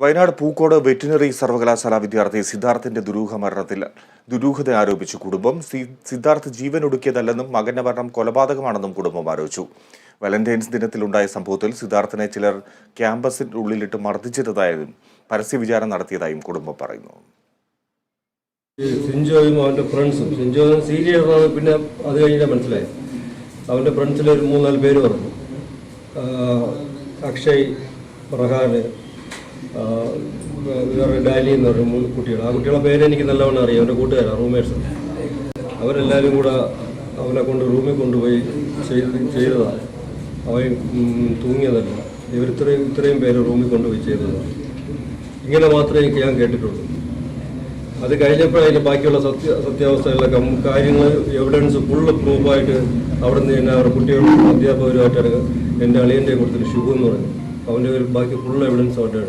Wayanad Pookode veterinary സർവകലാശാല വിദ്യാർത്ഥി സിദ്ധാർത്ഥിന്റെ ദുരൂഹ മരണത്തിൽ ദുരൂഹത ആരോപിച്ചു. കുടുംബം സിദ്ധാർത്ഥ് ജീവൻ ഒടുക്കിയതല്ലെന്നും മകന്റെ മരണം കൊലപാതകമാണെന്നും കുടുംബം ആരോപിച്ചു. വാലന്റൈൻസ് ദിനത്തിലുണ്ടായ സംഭവത്തിൽ സിദ്ധാർത്ഥിനെ ചിലർ ക്യാമ്പസിനുള്ളിലിട്ട് മർദ്ദിച്ചിരുന്നതായും പരസ്യ വിചാരം നടത്തിയതായും കുടുംബം പറയുന്നു. സിഞ്ചോയും അവന്റെ ഫ്രണ്ട്സും സിൻജോ സീരിയസ് പിന്നെ അത് കഴിഞ്ഞാൽ മനസ്സിലായി അവന്റെ ഫ്രണ്ട്സിൽ ഒരു മൂന്നാൽ പേര് പറഞ്ഞു. അക്ഷയ് പ്രഹാന് ഡാലി എന്ന് പറഞ്ഞ മൂന്ന് കുട്ടികൾ ആ കുട്ടികളെ പേര് എനിക്ക് നല്ലവണ്ണം അറിയാം. അവന്റെ കൂട്ടുകാരാണ് റൂമേഴ്സ് അവരെല്ലാവരും കൂടെ അവനെ കൊണ്ട് റൂമിൽ കൊണ്ടുപോയി ചെയ്ത് ചെയ്തതാണ് അവൻ തൂങ്ങിയതല്ല. ഇവർ ഇത്രയും ഇത്രയും പേര് റൂമിൽ കൊണ്ടുപോയി ചെയ്തതാണ് ഇങ്ങനെ മാത്രമേ എനിക്ക് ഞാൻ കേട്ടിട്ടുള്ളൂ. അത് കഴിഞ്ഞപ്പോഴതിന്റെ ബാക്കിയുള്ള സത്യ സത്യാവസ്ഥകളിലൊക്കെ കാര്യങ്ങൾ എവിഡൻസ് ഫുള്ള് പ്രൂഫായിട്ട് അവിടെ നിന്ന് തന്നെ അവരുടെ കുട്ടികളും അധ്യാപകരുമായിട്ടാണ് എന്റെ അളിയന്റെ കൊടുത്തൊരു ഷുഗെന്ന് എന്ന് പറഞ്ഞു. അവന്റെ ഒരു ബാക്കി ഫുൾ എവിഡൻസ് ഉണ്ട്